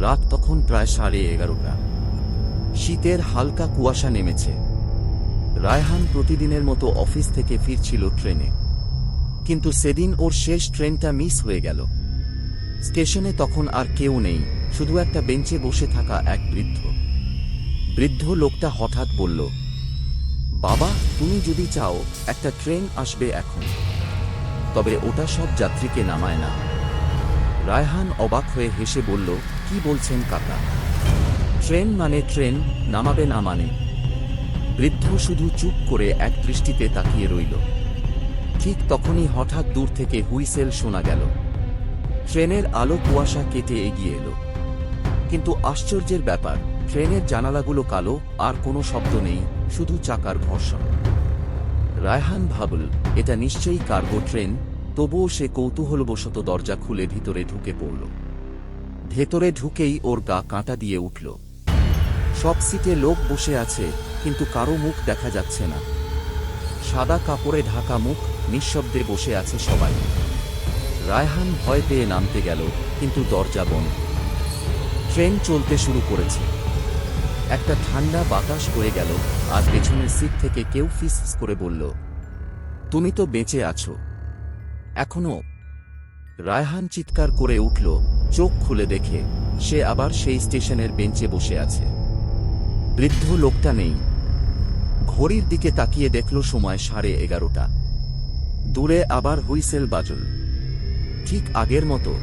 রাত তখন প্রায় সাড়ে এগারোটা। শীতের হালকা কুয়াশা নেমেছে। রায়হান প্রতিদিনের মতো অফিস থেকে ফিরছিল ট্রেনে। কিন্তু সেদিন ওর শেষ ট্রেনটা মিস হয়ে গেল। স্টেশনে তখন আর কেউ নেই, শুধু একটা বেঞ্চে বসে থাকা এক বৃদ্ধ। বৃদ্ধ লোকটা হঠাৎ বলল, বাবা, তুমি যদি চাও, একটা ট্রেন আসবে এখন। তবে ওটা সব যাত্রীকে নামায় না। রায়হান অবাক হয়ে হেসে বলল, কি বলছেন কাকা? ট্রেন মানে ট্রেন, নামাবে না মানে। বৃদ্ধ শুধু চুপ করে এক দৃষ্টিতে তাকিয়ে রইল। ঠিক তখনই হঠাৎ দূর থেকে হুইসেল শোনা গেল। ট্রেনের আলো কুয়াশা কেটে এগিয়ে এলো। কিন্তু আশ্চর্যের ব্যাপার, ট্রেনের জানালাগুলো কালো, আর কোনো শব্দ নেই, শুধু চাকার ঘর্ষণ। রায়হান ভাবল, এটা নিশ্চয়ই কার্গো ট্রেন? তবুও সে কৌতূহলবশত দরজা খুলে ভিতরে ঢুকে পড়ল। ভেতরে ঢুকেই ওর গা কাঁটা দিয়ে উঠল। সব সিটে লোক বসে আছে, কিন্তু কারও মুখ দেখা যাচ্ছে না। সাদা কাপড়ে ঢাকা মুখ, নিঃশব্দে বসে আছে সবাই। রায়হান ভয় পেয়ে নামতে গেল, কিন্তু দরজা বন্ধ। ট্রেন চলতে শুরু করেছে। একটা ঠান্ডা বাতাস হয়ে গেল, আর পেছনের সিট থেকে কেউ ফিস করে বলল, তুমি তো বেঁচে আছো। এখনও। রায়হান চিৎকার করে উঠল, চোখ খুলে দেখে, সে আবার সেই স্টেশনের বেঞ্চে বসে আছে। বৃদ্ধ লোকটা নেই। ঘড়ির দিকে তাকিয়ে দেখল সময় সাড়ে এগারোটা। দূরে আবার হুইসেল বাজল। ঠিক আগের মতো